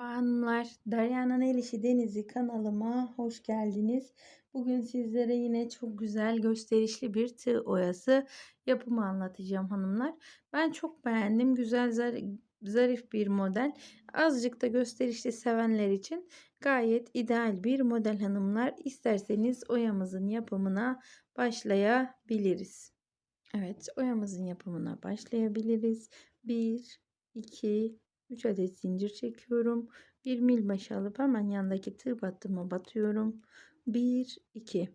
Hanımlar, Derya'nın El İşi Denizi kanalıma hoş geldiniz. Bugün sizlere yine çok güzel gösterişli bir tığ oyası yapımı anlatacağım hanımlar. Ben çok beğendim. Güzel zar- zarif bir model. Azıcık da gösterişli sevenler için gayet ideal bir model hanımlar. İsterseniz oyamızın yapımına başlayabiliriz. Evet, oyamızın yapımına başlayabiliriz. 1 2 3 adet zincir çekiyorum. Bir mil başı alıp hemen yandaki tığ battıma batıyorum. 1 2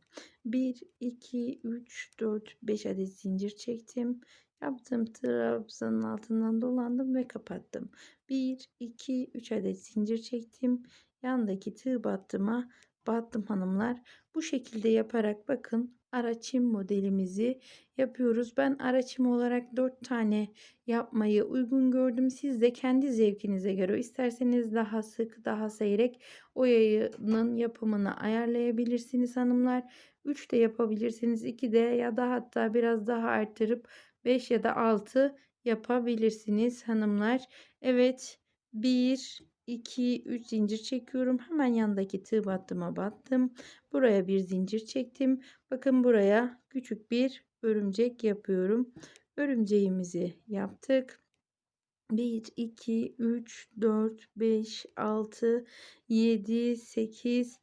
1 2 3 4 5 adet zincir çektim. Yaptığım trabzanın altından dolandım ve kapattım. 1 2 3 adet zincir çektim. Yandaki tığ battıma battım hanımlar. Bu şekilde yaparak bakın araçım modelimizi yapıyoruz. Ben araçım olarak 4 tane yapmayı uygun gördüm. Siz de kendi zevkinize göre isterseniz daha sık, daha seyrek o yayının yapımını ayarlayabilirsiniz hanımlar. 3 de yapabilirsiniz. 2 de ya da hatta biraz daha arttırıp 5 ya da 6 yapabilirsiniz hanımlar. Evet 1 2 3 zincir çekiyorum. Hemen yandaki tığ battıma battım. Buraya bir zincir çektim. Bakın buraya küçük bir örümcek yapıyorum. Örümceğimizi yaptık. 1 2 3 4 5 6 7 8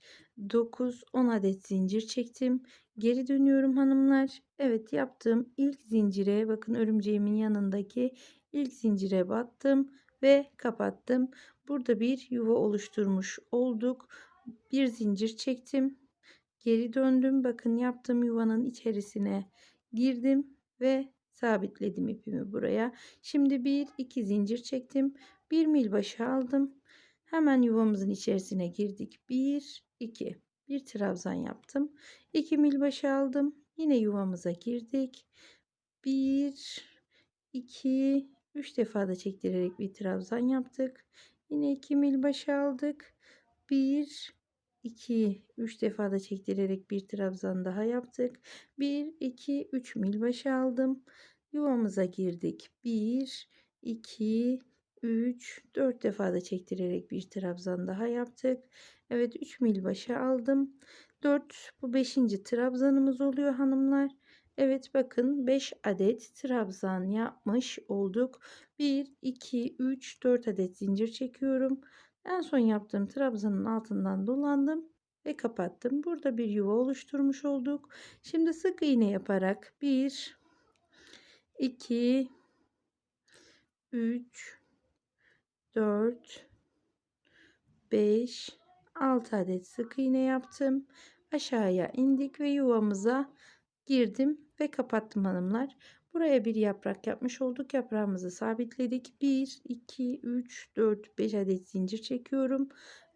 9 10 adet zincir çektim. Geri dönüyorum hanımlar. Evet yaptığım ilk zincire bakın örümceğimin yanındaki ilk zincire battım ve kapattım. Burada bir yuva oluşturmuş olduk. Bir zincir çektim. Geri döndüm. Bakın yaptığım yuvanın içerisine girdim ve sabitledim ipimi buraya. Şimdi bir iki zincir çektim. Bir mil başı aldım. Hemen yuvamızın içerisine girdik. Bir iki bir trabzan yaptım. 2 mil başı aldım. Yine yuvamıza girdik. Bir iki üç defa da çektirerek bir trabzan yaptık. Yine 2 mil başı aldık. 1 2 3 defa da çektirerek bir trabzan daha yaptık. 1 2 3 mil başı aldım. Yuvamıza girdik. 1 2 3 4 defa da çektirerek bir trabzan daha yaptık. Evet 3 mil başı aldım. 4 bu 5. trabzanımız oluyor hanımlar. Evet bakın 5 adet trabzan yapmış olduk. 1, 2, 3, 4 adet zincir çekiyorum. En son yaptığım trabzanın altından dolandım ve kapattım. Burada bir yuva oluşturmuş olduk. Şimdi sık iğne yaparak 1, 2, 3, 4, 5, 6 adet sık iğne yaptım. Aşağıya indik ve yuvamıza girdim ve kapattım hanımlar. Buraya bir yaprak yapmış olduk. Yaprağımızı sabitledik. 1, 2, 3, 4, 5 adet zincir çekiyorum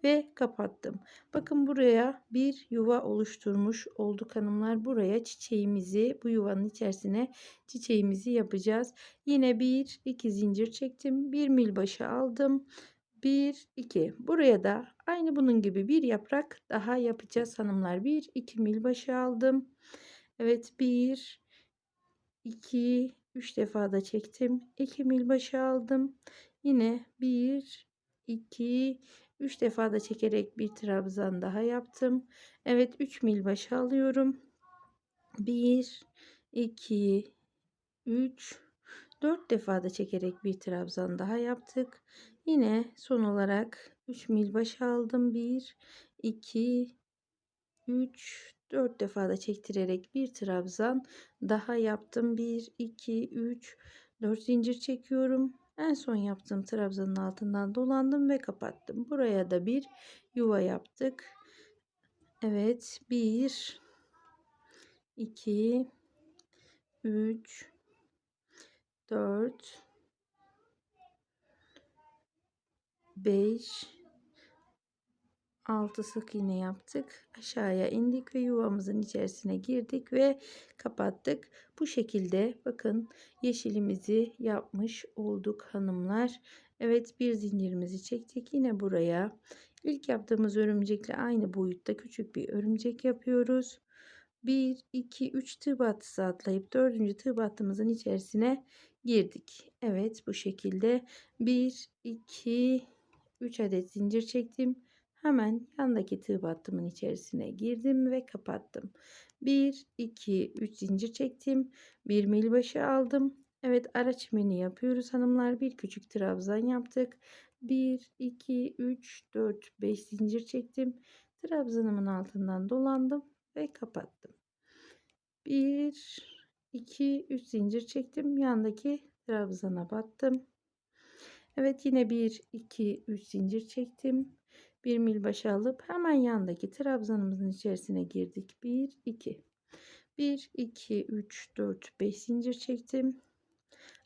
ve kapattım. Bakın buraya bir yuva oluşturmuş olduk hanımlar. Buraya çiçeğimizi bu yuvanın içerisine çiçeğimizi yapacağız. Yine 1, 2 zincir çektim. 1 mil başı aldım. 1, 2. Buraya da aynı bunun gibi bir yaprak daha yapacağız hanımlar. 1, 2 mil başı aldım. Evet 1, 2, 3 defa da çektim. 2 mil başı aldım. Yine 1, 2, 3 defa da çekerek bir trabzan daha yaptım. Evet 3 mil başı alıyorum. 1, 2, 3, 4 defa da çekerek bir trabzan daha yaptık. Yine son olarak 3 mil başı aldım. 1, 2, 3, 4 defa da çektirerek bir trabzan daha yaptım. 1, 2, 3, 4 zincir çekiyorum. En son yaptığım trabzanın altından dolandım ve kapattım. Buraya da bir yuva yaptık. Evet. 1, 2, 3, 4, 5, 6 sık iğne yaptık. Aşağıya indik ve yuvamızın içerisine girdik ve kapattık. Bu şekilde bakın yeşilimizi yapmış olduk hanımlar. Evet bir zincirimizi çektik. Yine buraya ilk yaptığımız örümcekle aynı boyutta küçük bir örümcek yapıyoruz. 1, 2, 3 tığ battısı atlayıp 4. tığ battımızın içerisine girdik. Evet bu şekilde 1, 2, 3 adet zincir çektim. Hemen yandaki tığ battımın içerisine girdim ve kapattım. 1, 2, 3 zincir çektim. Bir mil başı aldım. Evet ara çimeni yapıyoruz hanımlar. Bir küçük trabzan yaptık. 1, 2, 3, 4, 5 zincir çektim. Trabzanımın altından dolandım ve kapattım. 1, 2, 3 zincir çektim. Yandaki trabzana battım. Evet yine 1, 2, 3 zincir çektim. Bir mil başı alıp hemen yandaki trabzanımızın içerisine girdik. 1, 2. 1, 2, 3, 4, 5 zincir çektim.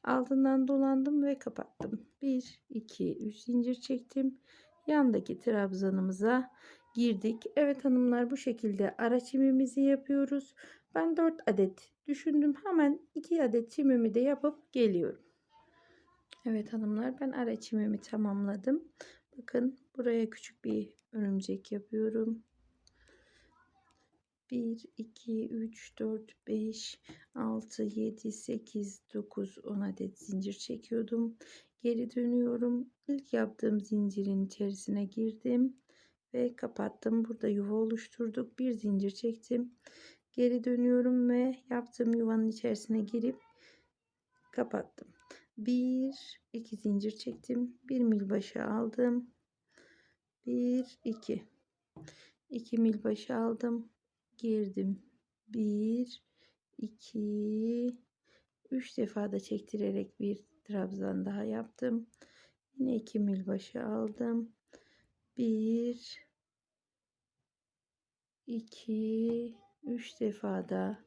Altından dolandım ve kapattım. 1, 2, 3 zincir çektim. Yandaki trabzanımıza girdik. Evet hanımlar bu şekilde ara çimimizi yapıyoruz. Ben 4 adet düşündüm. Hemen 2 adet çimimi de yapıp geliyorum. Evet hanımlar ben ara çimimi tamamladım. Bakın buraya küçük bir örümcek yapıyorum. 1, 2, 3, 4, 5, 6, 7, 8, 9, 10 adet zincir çekiyordum. Geri dönüyorum. İlk yaptığım zincirin içerisine girdim ve kapattım. Burada yuva oluşturduk. Bir zincir çektim. Geri dönüyorum ve yaptığım yuvanın içerisine girip kapattım. Bir, iki zincir çektim. Bir mil başı aldım. Bir, iki. İki mil başı aldım. Girdim. Bir, iki, üç defa da çektirerek bir trabzan daha yaptım. Yine iki mil başı aldım. Bir, iki, üç defa da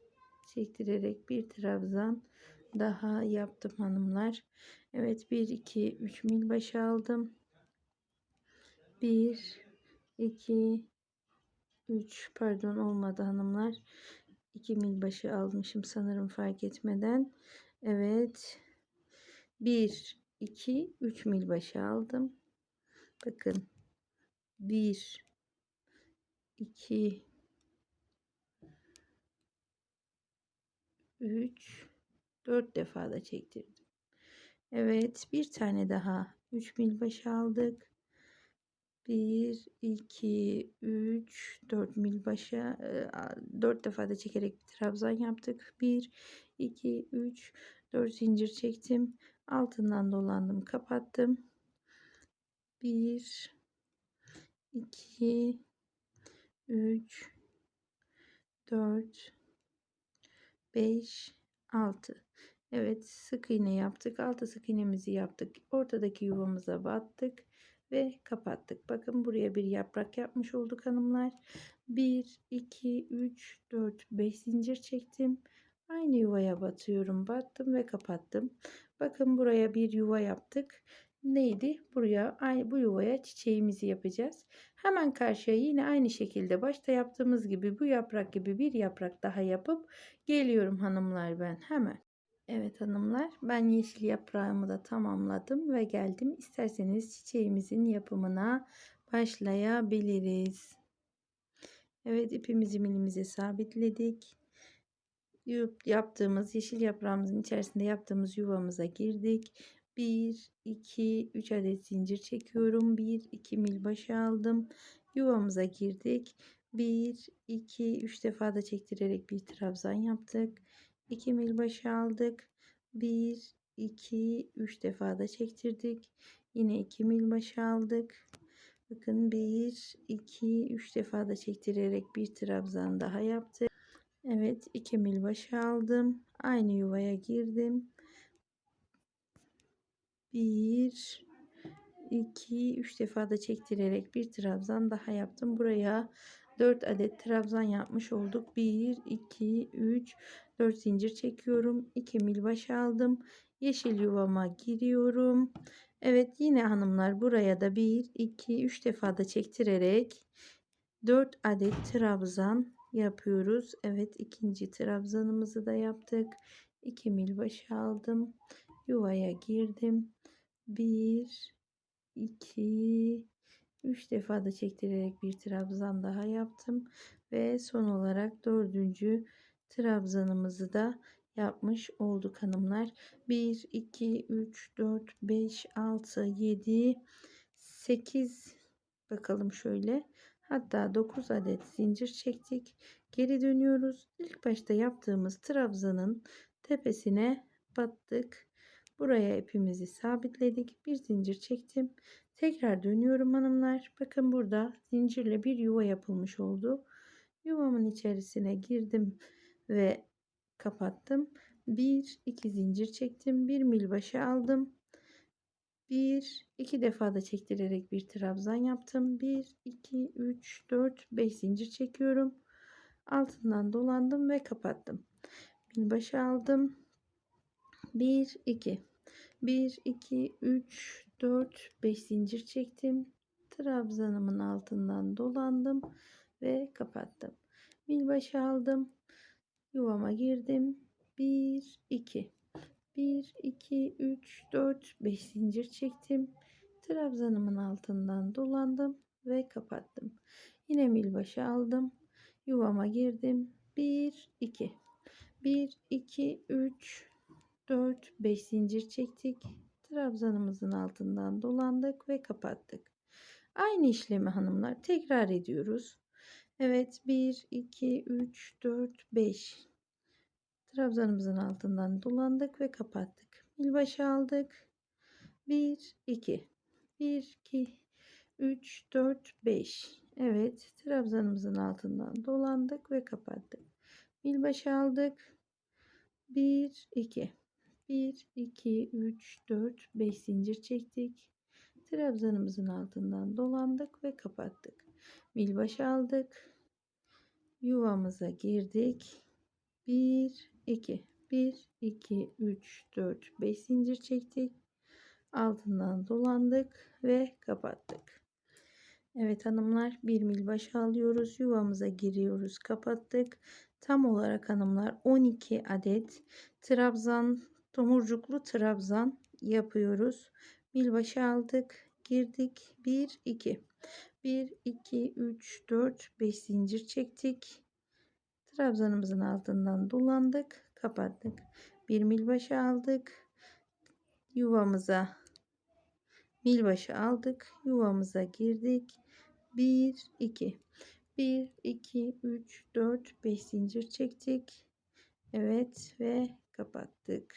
çektirerek bir trabzan daha yaptım hanımlar. Evet 1 2 3 mil başı aldım. 1 2 3 pardon olmadı hanımlar. 2 mil başı almışım sanırım fark etmeden. Evet. 1 2 3 mil başı aldım. Bakın 1 2 3 4 defa da çektirdim. Evet bir tane daha 3 mil başı aldık. 1 2 3 4 mil başa 4 defa da çekerek bir trabzan yaptık. 1 2 3 4 zincir çektim. Altından dolandım, kapattım. 1 2 3 4 5 6 Evet sık iğne yaptık. Altı sık iğnemizi yaptık. Ortadaki yuvamıza battık ve kapattık. Bakın buraya bir yaprak yapmış olduk hanımlar. 1 2 3 4 5 zincir çektim. Aynı yuvaya batıyorum. Battım ve kapattım. Bakın buraya bir yuva yaptık. Neydi? Buraya bu yuvaya çiçeğimizi yapacağız. Hemen karşıya yine aynı şekilde başta yaptığımız gibi bu yaprak gibi bir yaprak daha yapıp geliyorum hanımlar ben hemen. Evet hanımlar ben yeşil yaprağımı da tamamladım ve geldim. İsterseniz çiçeğimizin yapımına başlayabiliriz. Evet ipimizi milimize sabitledik. Yaptığımız yeşil yaprağımızın içerisinde yaptığımız yuvamıza girdik. 1, 2, 3 adet zincir çekiyorum. 1, 2 mil başı aldım. Yuvamıza girdik. 1, 2, 3 defa da çektirerek bir trabzan yaptık. 2 mil başı aldık. 1 2 3 defa da çektirdik. Yine 2 mil başı aldık. Bakın 1 2 3 defa da çektirerek bir trabzan daha yaptık. Evet 2 mil başı aldım. Aynı yuvaya girdim. 1 2 3 defa da çektirerek bir trabzan daha yaptım. Buraya 4 adet trabzan yapmış olduk. 1 2 3 4 zincir çekiyorum. 2 mil baş aldım. Yeşil yuvama giriyorum. Evet yine hanımlar buraya da 1 2 3 defa da çektirerek 4 adet trabzan yapıyoruz. Evet ikinci trabzanımızı da yaptık. 2 mil baş aldım. Yuvaya girdim. 1 2 3 defa da çektirerek bir trabzan daha yaptım ve son olarak dördüncü trabzanımızı da yapmış olduk hanımlar. 1 2 3 4 5 6 7 8 bakalım şöyle. Hatta 9 adet zincir çektik. Geri dönüyoruz. İlk başta yaptığımız trabzanın tepesine battık. Buraya ipimizi sabitledik. Bir zincir çektim. Tekrar dönüyorum hanımlar. Bakın burada zincirle bir yuva yapılmış oldu. Yuvamın içerisine girdim ve kapattım. Bir iki zincir çektim. Bir mil başı aldım. Bir iki defa da çektirerek bir trabzan yaptım. Bir iki üç dört beş zincir çekiyorum. Altından dolandım ve kapattım. Mil başı aldım. 1 2 1 2 3 4 5 zincir çektim. Trabzanımın altından dolandım ve kapattım. Mil başı aldım. Yuvama girdim. 1 2 1 2 3 4 5 zincir çektim. Trabzanımın altından dolandım ve kapattım. Yine mil başı aldım. Yuvama girdim. 1 2 1 2 3 4 5 zincir çektik. Trabzanımızın altından dolandık ve kapattık. Aynı işlemi hanımlar tekrar ediyoruz. Evet 1 2 3 4 5 Trabzanımızın altından dolandık ve kapattık. Milbaşı aldık. 1 2 1 2 3 4 5 Evet trabzanımızın altından dolandık ve kapattık. Milbaşı aldık. 1 2 1 2 3 4 5 zincir çektik. Trabzanımızın altından dolandık ve kapattık. Milbaşı aldık. Yuvamıza girdik. 1 2 1 2 3 4 5 zincir çektik. Altından dolandık ve kapattık. Evet hanımlar bir mil baş alıyoruz. Yuvamıza giriyoruz. Kapattık. Tam olarak hanımlar 12 adet trabzan tomurcuklu trabzan yapıyoruz. Mil başı aldık. Girdik. 1 2 1 2 3 4 5 zincir çektik. Trabzanımızın altından dolandık. Kapattık. Bir mil başı aldık. Yuvamıza mil başı aldık. Yuvamıza girdik. 1 2 1 2 3 4 5 zincir çektik. Evet ve kapattık.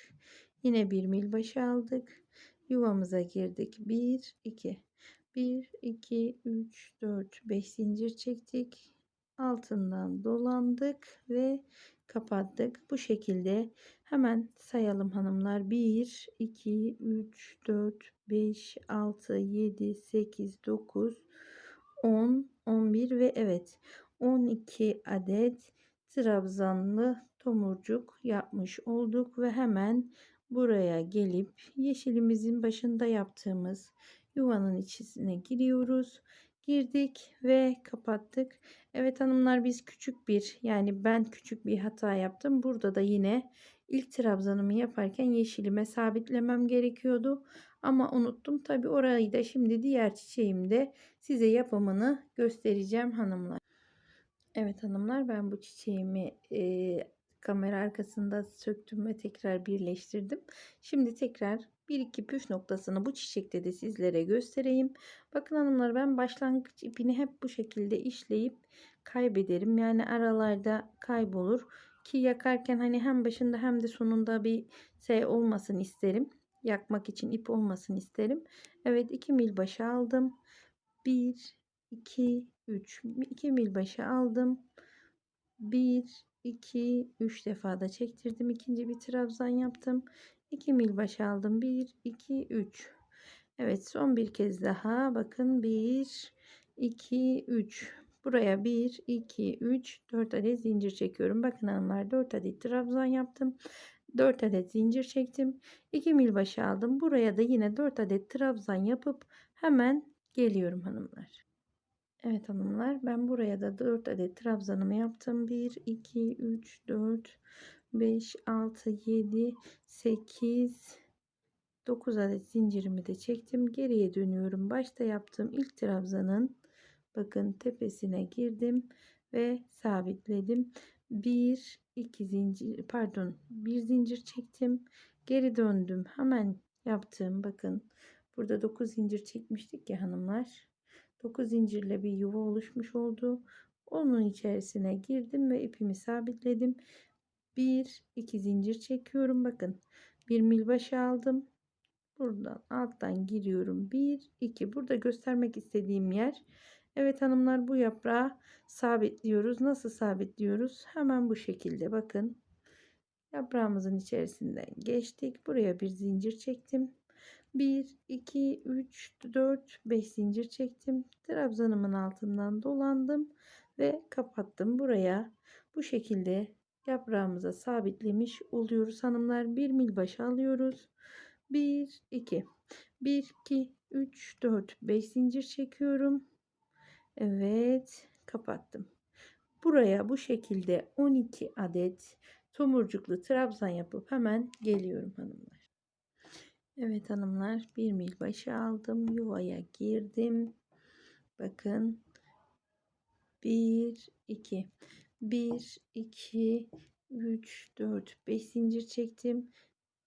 Yine bir mil başı aldık. Yuvamıza girdik. 1 2 1 2 3 4 5 zincir çektik. Altından dolandık ve kapattık. Bu şekilde hemen sayalım hanımlar. 1 2 3 4 5 6 7 8 9 10 11 ve evet 12 adet trabzanlı tomurcuk yapmış olduk ve hemen buraya gelip yeşilimizin başında yaptığımız yuvanın içine giriyoruz. Girdik ve kapattık. Evet hanımlar biz küçük bir yani ben küçük bir hata yaptım. Burada da yine ilk trabzanımı yaparken yeşilime sabitlemem gerekiyordu. Ama unuttum. Tabi orayı da şimdi diğer çiçeğimde size yapımını göstereceğim hanımlar. Evet hanımlar ben bu çiçeğimi e, kamera arkasında söktüm ve tekrar birleştirdim. Şimdi tekrar bir iki püf noktasını bu çiçekte de sizlere göstereyim. Bakın hanımlar ben başlangıç ipini hep bu şekilde işleyip kaybederim. Yani aralarda kaybolur ki yakarken hani hem başında hem de sonunda bir şey olmasın isterim. Yakmak için ip olmasın isterim. Evet 2 mil başı aldım. 1 2 3 2 mil başı aldım. 1 2 3 defa da çektirdim. İkinci bir trabzan yaptım. 2 mil baş aldım. 1 2 3. Evet son bir kez daha bakın 1 2 3. Buraya 1 2 3 4 adet zincir çekiyorum. Bakın hanımlar 4 adet trabzan yaptım. 4 adet zincir çektim. 2 mil başı aldım. Buraya da yine 4 adet trabzan yapıp hemen geliyorum hanımlar. Evet hanımlar ben buraya da 4 adet trabzanımı yaptım. 1, 2, 3, 4, 5, 6, 7, 8, 9 adet zincirimi de çektim. Geriye dönüyorum. Başta yaptığım ilk trabzanın bakın tepesine girdim ve sabitledim. 1, 2 zincir pardon 1 zincir çektim. Geri döndüm. Hemen yaptığım bakın Burada 9 zincir çekmiştik ya hanımlar. 9 zincirle bir yuva oluşmuş oldu. Onun içerisine girdim ve ipimi sabitledim. 1 2 zincir çekiyorum. Bakın bir milbaşı aldım. Buradan alttan giriyorum. 1 2 burada göstermek istediğim yer. Evet hanımlar bu yaprağı sabitliyoruz. Nasıl sabitliyoruz? Hemen bu şekilde bakın. Yaprağımızın içerisinden geçtik. Buraya bir zincir çektim. 1 2 3 4 5 zincir çektim. Trabzanımın altından dolandım ve kapattım. Buraya bu şekilde yaprağımıza sabitlemiş oluyoruz hanımlar. Bir milbaşı alıyoruz. 1 2 1 2 3 4 5 zincir çekiyorum. Evet, kapattım. Buraya bu şekilde 12 adet tomurcuklu trabzan yapıp hemen geliyorum hanımlar. Evet hanımlar, bir mil başı aldım. Yuvaya girdim. Bakın. 1 2 1 2 3 4 5 zincir çektim.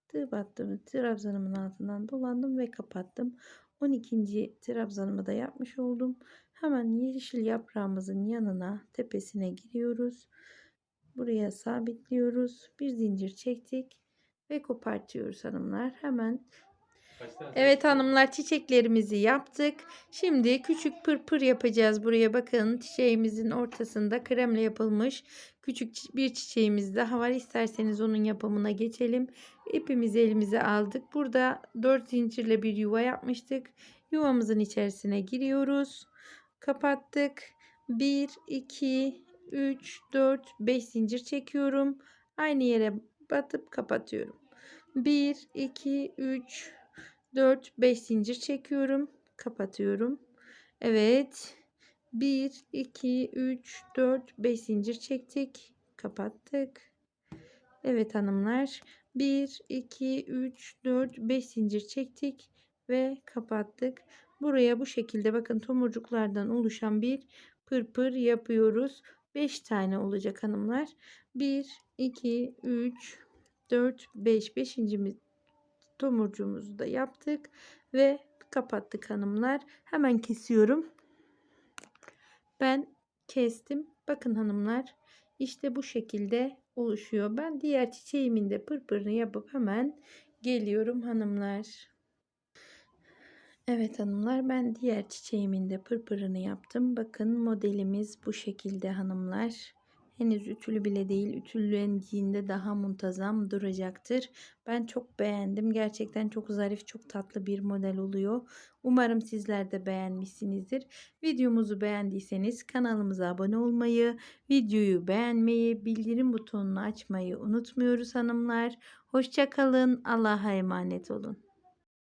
Tığ battım. Trabzanımın altından dolandım ve kapattım. 12. trabzanımı da yapmış oldum. Hemen yeşil yaprağımızın yanına tepesine giriyoruz. Buraya sabitliyoruz. Bir zincir çektik ve kopartıyoruz hanımlar. Hemen Evet hanımlar çiçeklerimizi yaptık. Şimdi küçük pırpır yapacağız buraya. Bakın çiçeğimizin ortasında kremle yapılmış küçük bir çiçeğimiz daha var. İsterseniz onun yapımına geçelim. İpimizi elimize aldık. Burada 4 zincirle bir yuva yapmıştık. Yuvamızın içerisine giriyoruz. Kapattık. 1, 2, 3, 4, 5 zincir çekiyorum. Aynı yere batıp kapatıyorum. 1, 2, 3, 4, 5 zincir çekiyorum. Kapatıyorum. Evet. 1, 2, 3, 4, 5 zincir çektik. Kapattık. Evet hanımlar. 1, 2, 3, 4, 5 zincir çektik ve kapattık. Buraya bu şekilde bakın tomurcuklardan oluşan bir pırpır yapıyoruz. 5 tane olacak hanımlar. 1, 2, 3, 4, 5. 5. tomurcuğumuzu da yaptık ve kapattık hanımlar. Hemen kesiyorum. Ben kestim. Bakın hanımlar işte bu şekilde oluşuyor. Ben diğer çiçeğimin de pırpırını yapıp hemen geliyorum hanımlar. Evet hanımlar ben diğer çiçeğimin de pırpırını yaptım. Bakın modelimiz bu şekilde hanımlar. Henüz ütülü bile değil. Ütülendiğinde daha muntazam duracaktır. Ben çok beğendim. Gerçekten çok zarif, çok tatlı bir model oluyor. Umarım sizler de beğenmişsinizdir. Videomuzu beğendiyseniz kanalımıza abone olmayı, videoyu beğenmeyi, bildirim butonunu açmayı unutmuyoruz hanımlar. Hoşçakalın. Allah'a emanet olun.